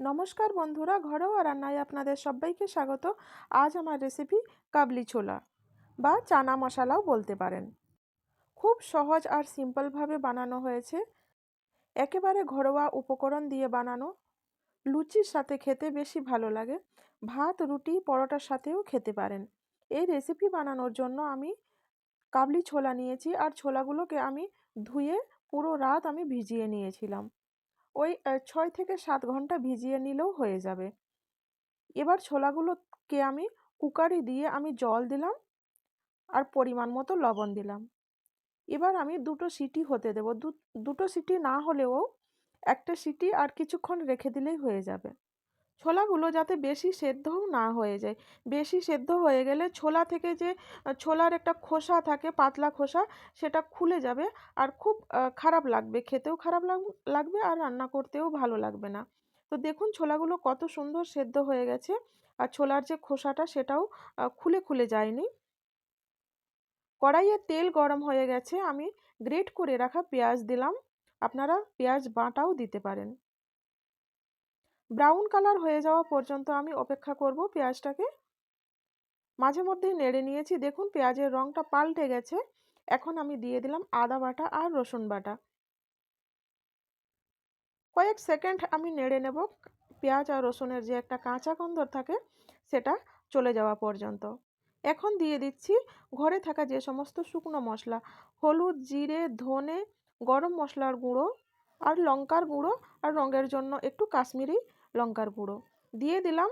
নমস্কার বন্ধুরা, ঘরোয়া রান্নায় আপনাদের সবাইকে স্বাগত। আজ আমার রেসিপি কাবলি ছোলা বা চানা মশালাও বলতে পারেন। খুব সহজ আর সিম্পলভাবে বানানো হয়েছে। একেবারে ঘরোয়া উপকরণ দিয়ে বানানো। লুচির সাথে খেতে বেশি ভালো লাগে। ভাত, রুটি, পরোটার সাথেও খেতে পারেন। এই রেসিপি বানানোর জন্য আমি কাবলি ছোলা নিয়েছি আর ছোলাগুলোকে আমি ধুয়ে পুরো রাত আমি ভিজিয়ে নিয়েছিলাম। ওই ছয় থেকে সাত ঘণ্টা ভিজিয়ে নিলেও হয়ে যাবে। এবার ছোলাগুলোকে আমি কুকারে দিয়ে আমি জল দিলাম আর পরিমাণ মতো লবণ দিলাম। এবার আমি দুটো সিটি হতে দেবো। দুটো সিটি না হলেও একটা সিটি আর কিছুক্ষণ রেখে দিলেই হয়ে যাবে। ছোলাগুলো যাতে বেশি সেদ্ধও না হয়ে যায়। বেশি সেদ্ধ হয়ে গেলে ছোলা থেকে যে ছোলার একটা খোসা থাকে, পাতলা খোসা, সেটা খুলে যাবে আর খুব খারাপ লাগবে। খেতেও খারাপ লাগবে আর রান্না করতেও ভালো লাগবে না। তো দেখুন ছোলাগুলো কত সুন্দর সেদ্ধ হয়ে গেছে আর ছোলার যে খোসাটা সেটাও খুলে খুলে যায়নি। কড়াইয়ে তেল গরম হয়ে গেছে, আমি গ্রেট করে রাখা পেঁয়াজ দিলাম। আপনারা পেঁয়াজ বাটাও দিতে পারেন। ব্রাউন কালার হয়ে যাওয়া পর্যন্ত আমি অপেক্ষা করব পেঁয়াজটাকে। মাঝে মধ্যেই নেড়ে নিয়েছি। দেখুন, পেঁয়াজের রঙটা পাল্টে গেছে। এখন আমি দিয়ে দিলাম আদা বাটা আর রসুন বাটা। কয়েক সেকেন্ড আমি নেড়ে নেব। পেঁয়াজ আর রসুনের যে একটা কাঁচা গন্ধ থাকে, সেটা চলে যাওয়া পর্যন্ত। এখন দিয়ে দিচ্ছি ঘরে থাকা যে সমস্ত শুকনো মশলা, হলুদ, জিরে, ধনে, গরম মশলার গুঁড়ো আর লঙ্কার গুঁড়ো আর রঙের জন্য একটু কাশ্মীরি লঙ্কার গুঁড়ো। দিয়ে দিলাম।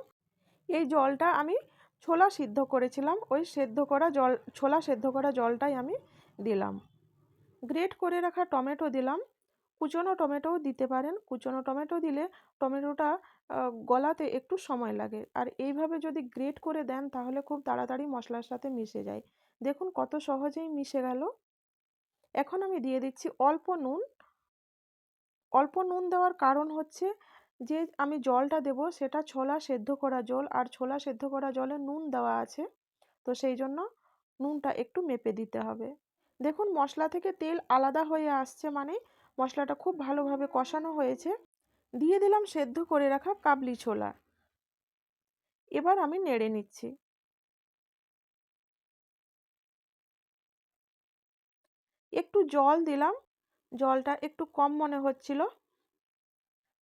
এই জলটা আমি ছোলা সিদ্ধ করেছিলাম। ওই সেদ্ধ করা জল, ছোলা সেদ্ধ করা জলটাই আমি দিলাম। গ্রেট করে রাখা টমেটো দিলাম। কুচনো টমেটোও দিতে পারেন। কুচনো টমেটো দিলে টমেটোটা গলাতে একটু সময় লাগে। আর এইভাবে যদি গ্রেট করে দেন, তাহলে খুব তাড়াতাড়ি মশলার সাথে মিশে যায়। দেখুন কত সহজেই মিশে গেল। এখন আমি দিয়ে দিচ্ছি অল্প নুন। অল্প নুন দেওয়ার কারণ হচ্ছে যে আমি জলটা দেব সেটা ছোলা সেদ্ধ করা জল আর ছোলা সেদ্ধ করা জলে নুন দেওয়া আছে। তো সেই জন্য নুনটা একটু মেপে দিতে হবে। দেখুন মশলা থেকে তেল আলাদা হয়ে আসছে মানে মশলাটা খুব ভালোভাবে কষানো হয়েছে। দিয়ে দিলাম সেদ্ধ করে রাখা কাবলি ছোলা। এবার আমি নেড়ে নিচ্ছি। একটু জল দিলাম। জলটা একটু কম মনে হচ্ছিল।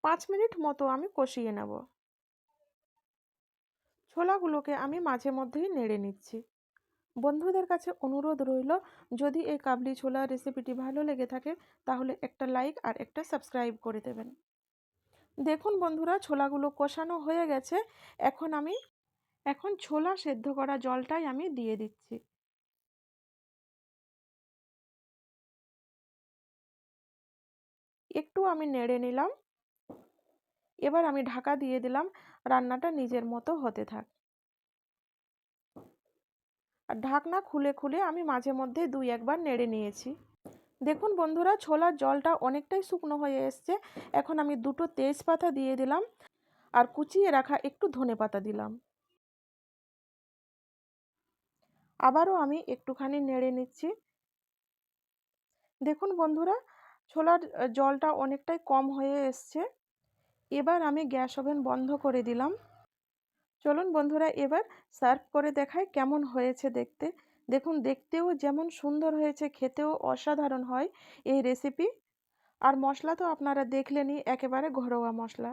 পাঁচ মিনিট মতো আমি কষিয়ে নেব। ছোলাগুলোকে আমি মাঝে মধ্যেই নেড়ে নিচ্ছি। বন্ধুদের কাছে অনুরোধ রইল, যদি এই কাবলি ছোলা রেসিপিটি ভালো লেগে থাকে, তাহলে একটা লাইক আর একটা সাবস্ক্রাইব করে দেবেন। দেখুন বন্ধুরা, ছোলাগুলো কষানো হয়ে গেছে। এখন আমি, এখন ছোলা সেদ্ধ করা জলটাই আমি দিয়ে দিচ্ছি। একটু আমি নেড়ে নিলাম। এবার আমি ঢাকা দিয়ে দিলাম, রান্নাটা নিজের মতো হতে থাক। আর ঢাকনা খুলে খুলে আমি মাঝে মধ্যে দুই একবার নেড়ে নিয়েছি। দেখুন বন্ধুরা, ছোলার জলটা অনেকটাই শুকনো হয়ে এসছে। এখন আমি দুটো তেজপাতা দিয়ে দিলাম আর কুচিয়ে রাখা একটু ধনে পাতা দিলাম। আবারও আমি একটুখানি নেড়ে নিচ্ছি। দেখুন বন্ধুরা, ছোলার জলটা অনেকটাই কম হয়ে এসছে। এবার আমি গ্যাস ওভেন বন্ধ করে দিলাম। চলুন বন্ধুরা এবার সার্ভ করে দেখায় কেমন হয়েছে দেখতে। দেখুন, দেখতেও যেমন সুন্দর হয়েছে, খেতেও অসাধারণ হয় এই রেসিপি আর মশলা তো আপনারা দেখলেনই, একেবারে ঘরোয়া মশলা।